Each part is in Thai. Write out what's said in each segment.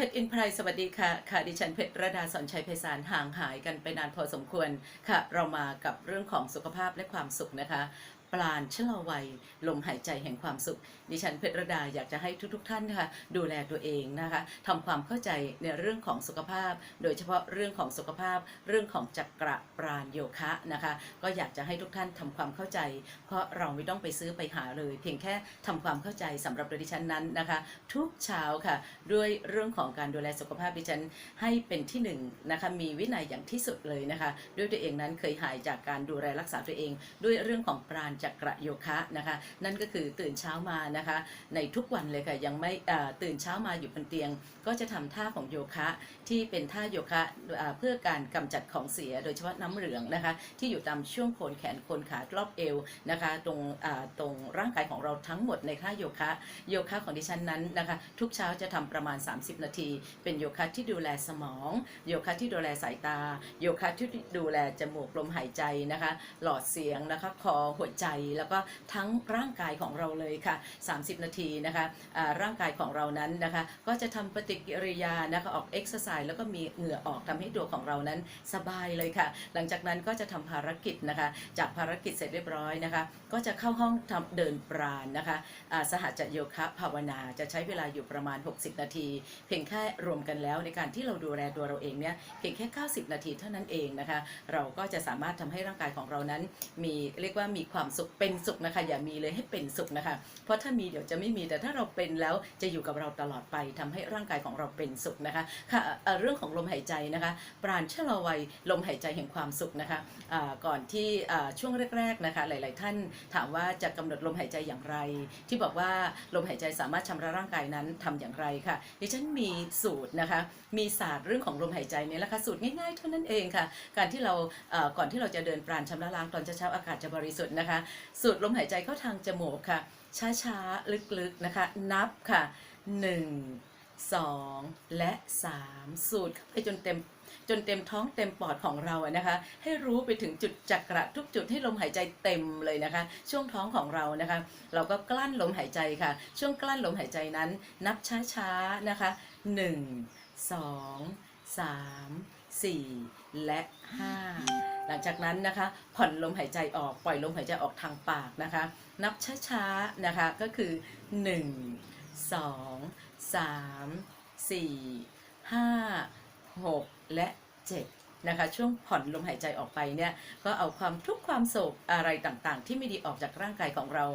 พชรอินไพรสวัสดีค่ะ ค่ะ ดิฉันเพชรระดาสอนชัยไพศาลห่างหายกันไปนานพอสมควร ค่ะ เรามากับเรื่องของสุขภาพและความสุขนะคะ ปราณชะลอวัยลมหายใจแห่งความสุข ดิฉันเพชรระดาอยากจะให้ทุกๆทท่านนะคะดูแลตัวเองนะคะทำความเข้าใจในเรื่องของสุขภาพ โดยเฉพาะเรื่องของสุขภาพ เรื่องของจักระปราณโยคะนะคะก็อยากจะให้ทุกท่านทำความเข้าใจ เพราะเราไม่ต้องไปซื้อไปหาเลย เพียงแค่ทำความเข้าใจสำหรับดิฉันนั้นนะคะ ทุกเช้าค่ะ ด้วยเรื่องของการดูแลสุขภาพดิฉันให้เป็นที่หนึ่งนะคะมีวินัยอย่างที่สุดเลยนะคะ ด้วยตัวเองนั้นเคยหายจากการดูแลรักษาตัวเอง ด้วยเรื่องของปราณจักระโยคะนะคะ นั่นก็คือตื่นเช้ามานะคะ ในทุกวันเลยค่ะยังไม่ตื่นเช้ามาอยู่บนเตียง ก็จะทำท่าของโยคะที่เป็นท่าโยคะเพื่อการกำจัดของเสีย โดยเฉพาะน้ำเหลืองนะคะ ที่อยู่ตามช่วงโคนแขนโคนขารอบเอวนะคะ ตรงตรง ร่างกายของเราทั้งหมดในท่าโยคะโยคะของดิฉันนั้นนะคะ ทุกเช้าจะทำประมาณ 30 นาที เป็นโยคะที่ดูแลสมอง โยคะที่ดูแลสายตา โยคะที่ดูแลจมูกลมหายใจนะคะ หลอดเสียงนะคะคอหัวใจแล้วก็ทั้งร่างกายของเราเลยค่ะ 30 นาทีนะคะร่างกายของเรานั้นนะคะ ก็จะทำปฏิกิริยานะคะออกเอ็กซ์ไซส์แล้วก็มีเหงื่อออกทำให้ตัวของเรานั้นสบายเลยค่ะ หลังจากนั้นก็จะทำภารกิจนะคะ จากภารกิจเสร็จเรียบร้อยนะคะ ก็จะเข้าห้องทำเดินปราณนะคะสหจโยคะภาวนาจะใช้เวลาอยู่ประมาณ 60 นาที เพียงแค่รวมกันแล้วในการที่เราดูแลตัวเราเองเนี่ยเพียงแค่ 90 นาทีเท่านั้นเองนะคะ เราก็จะสามารถทำให้ร่างกายของเรานั้น มีเรียกว่ามีความสุขเป็นสุขนะคะ อย่ามีเลยให้เป็นสุขนะคะ เพราะถ้ามีเดี๋ยวจะไม่มีแต่ถ้าเราเป็นแล้วจะอยู่กับเราตลอดไปทำให้ร่างกายของเราเป็นสุขนะคะค่ะเรื่องของลมหายใจนะคะ ปราณชะลอวัยลมหายใจแห่งความสุขนะคะอ่าก่อนที่ช่วงแรกๆนะคะหลาย ๆ ท่านถามว่าจะกำหนดลมหายใจอย่างไร ที่บอกว่าลมหายใจสามารถชำระร่างกายนั้นทำอย่างไรค่ะดิฉันมีสูตรนะคะมีศาสตร์เรื่องของลมหายใจเนี่ยแหละค่ะสูตรง่ายๆเท่านั้นเองค่ะ การที่เราก่อนที่เราจะเดินปราณชำระล้างตอนเช้าๆอากาศจะบริสุทธิ์นะคะ สูดลมหายใจเข้าทางจมูกค่ะ ช้าๆ ลึกๆนะคะ นับค่ะ1 2 และ 3 สูดเข้าไปจนเต็มจนเต็มท้องเต็มปอดของเราอะนะคะ ให้รู้ไปถึงจุดจักระทุกจุดให้ลมหายใจเต็มเลยนะคะ ช่วงท้องของเรานะคะ เราก็กลั้นลมหายใจค่ะ ช่วงกลั้นลมหายใจนั้น นับช้าๆนะคะ 1 2 3 4 และ 5 หลังจากนั้นนะคะ ผ่อนลมหายใจออกปล่อยลมหายใจออกทางปากนะคะ นับช้าๆนะคะก็คือ 1 2 3 4 5 6และ7 นะคะ ช่วงผ่อนลมหายใจออกไปเนี่ยก็เอาความทุกข์ความโศกอะไรต่างๆ ที่ไม่ดีออกจากร่างกายของเรา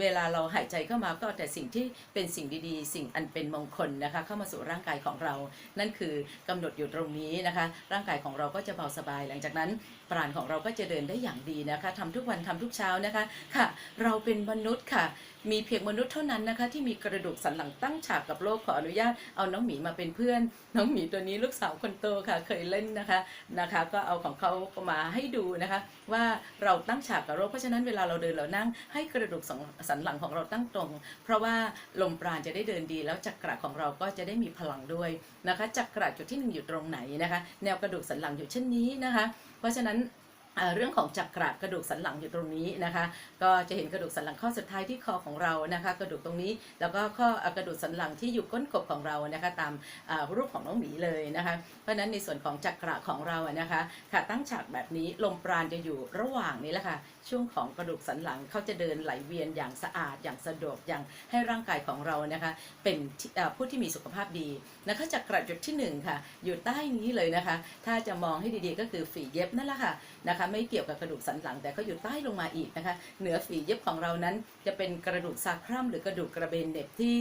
เวลาเราหายใจเข้ามาก็แต่สิ่งที่เป็นสิ่งดีๆ สิ่งอันเป็นมงคลนะคะ เข้ามาสู่ร่างกายของเรา นั่นคือกำหนดอยู่ตรงนี้นะคะ ร่างกายของเราก็จะเบาสบาย หลังจากนั้นปราณของเราก็จะเดินได้อย่างดีนะคะทำทุกวันทำทุกเช้านะคะค่ะ เราเป็นมนุษย์ค่ะ มีเพียงมนุษย์เท่านั้นนะคะ ที่มีกระดูกสันหลังตั้งฉากกับโลกขออนุญาตเอาน้องหมีมาเป็นเพื่อน น้องหมีตัวนี้ลูกสาวคนโตค่ะ เคยเล่นนะคะนะคะ ก็เอาของเขามาให้ดูนะคะ ว่าเราตั้งฉากกับโรคเพราะฉะนั้นเวลาเราเดินเรานั่งให้กระดูกสันหลังของเราตั้งตรง เพราะว่าลมปราณจะได้เดินดี แล้วจักระของเราก็จะได้มีพลังด้วยนะคะจักระจุดที่หนึ่งอยู่ตรงไหนนะคะ แนวกระดูกสันหลังอยู่เช่นนี้นะคะ เพราะฉะนั้น เรื่องของจักระกระดูกสันหลังอยู่ตรงนี้นะคะ ก็จะเห็นกระดูกสันหลังข้อสุดท้ายที่คอของเรานะคะ กระดูกตรงนี้แล้วก็ข้อกระดูกสันหลังที่อยู่ก้นกบของเรานะคะ ตามรูปของน้องหมีเลยนะคะ เพราะฉะนั้นในส่วนของจักระของเราอะนะคะค่ะตั้งฉากแบบนี้ลมปราณจะอยู่ระหว่างนี้แหละค่ะช่วงของกระดูกสันหลังเขาจะเดินไหลเวียนอย่างสะอาดอย่างสะดวกอย่างให้ร่างกายของเรานะคะ เป็นผู้ที่มีสุขภาพดีนะคะจักระจุดที่หนึ่งค่ะอยู่ใต้นี้เลยนะคะ ถ้าจะมองให้ดีๆก็คือฝีเย็บนั่นแหละค่ะนะคะไม่เกี่ยวกับกระดูกสันหลังแต่ก็อยู่ใต้ลงมาอีกนะคะเหนือฝีเย็บของเรานั้นจะเป็นกระดูกซากรัมหรือกระดูกกระเบนเด็บที่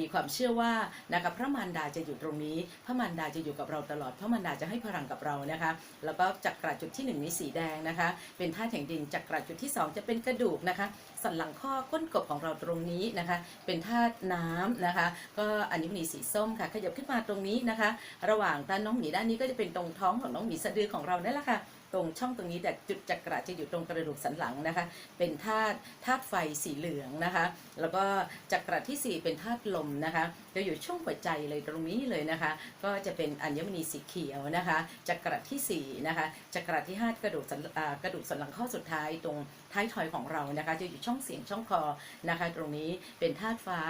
มีความเชื่อว่านะคะพระมารดาจะอยู่ตรงนี้ พระมารดาจะอยู่กับเราตลอด พระมารดาจะให้พลังกับเรานะคะแล้วก็จักระจุดที่หนึ่งนี้สีแดงนะคะ เป็นธาตุแห่งดินจักระจุดที่สองจะเป็นกระดูกนะคะสันหลังข้อก้นกบของเราตรงนี้นะคะ เป็นธาตุน้ำนะคะ ก็อัญมณีสีส้มค่ะขยับขึ้นมาตรงนี้นะคะ ระหว่างตาน้องหมีด้านนี้ก็จะเป็นตรงท้องของน้องหมีสะดือของเรานั่นแหละค่ะตรงช่องตรงนี้แต่จุดจักระจะอยู่ตรงกระดูกสันหลังนะคะ เป็นธาตุธาตุไฟสีเหลืองนะคะ แล้วก็จักระที่สี่เป็นธาตุลมนะคะ จะอยู่ช่วงหัวใจเลยตรงนี้เลยนะคะ ก็จะเป็นอัญมณีสีเขียวนะคะจักระที่สี่นะคะจักระที่ห้ากระดูกสันกระดูกสันหลังข้อสุดท้ายตรงท้ายทอยของเรานะคะ จะอยู่ช่องเสียงช่องคอนะคะ ตรงนี้เป็นธาตุฟ้า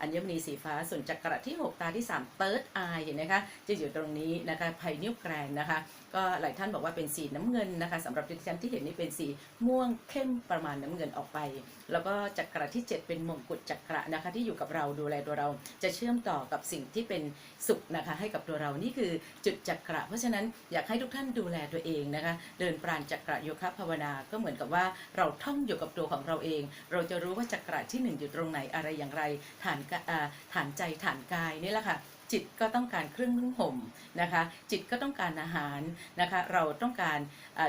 อัญมณีสีฟ้า ส่วนจักระที่ 6 ตาที่3 third eye เห็นไหมคะจะอยู่ตรงนี้นะคะไพนิวแกรนนะคะ ก็หลายท่านบอกว่าเป็นสีน้ำเงินนะคะสำหรับดิฉันที่เห็นนี่เป็นสีม่วงเข้มประมาณน้ำเงินออกไป แล้วก็จักระที่ 7 เป็นมงกุฎจักระนะคะ ที่อยู่กับเราดูแลตัวเราจะเชื่อมต่อกับสิ่งที่เป็นสุขนะคะให้กับตัวเรานี่คือจุดจักระ เพราะฉะนั้นอยากให้ทุกท่านดูแลตัวเองนะคะเดินปราณจักระโยคะภาวนาก็เหมือนกับว่าเราท่องอยู่กับตัวของเราเอง เราจะรู้ว่าจักระที่หนึ่งอยู่ตรงไหนอะไรอย่างไรฐานฐานใจฐานกายนี่แหละค่ะ จิตก็ต้องการเครื่องนุ่งห่มนะคะ จิตก็ต้องการอาหารนะคะ เราต้องการ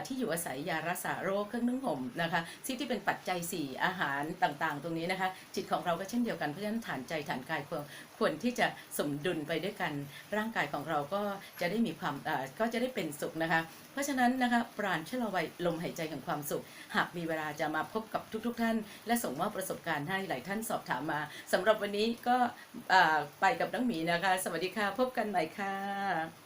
ที่อยู่อาศัยยารักษาโรคเครื่องนุ่งห่มนะคะที่ที่เป็นปัจจัย 4 อาหารต่างๆ ตรงนี้นะคะ จิตของเราก็เช่นเดียวกันเพราะฉะนั้นฐานใจฐานกายควรควรที่จะสมดุลไปด้วยกันร่างกายของเราก็จะได้มีความก็จะได้เป็นสุขนะคะ เพราะฉะนั้นนะคะปราณชะลอวัยลมหายใจแห่งความสุข หากมีเวลาจะมาพบกับทุกๆทท่าน และส่งมอบประสบการณ์ให้หลายท่านสอบถามมาสำหรับวันนี้ก็ไปกับน้องหมีนะคะ สวัสดีค่ะ พบกันใหม่ค่ะ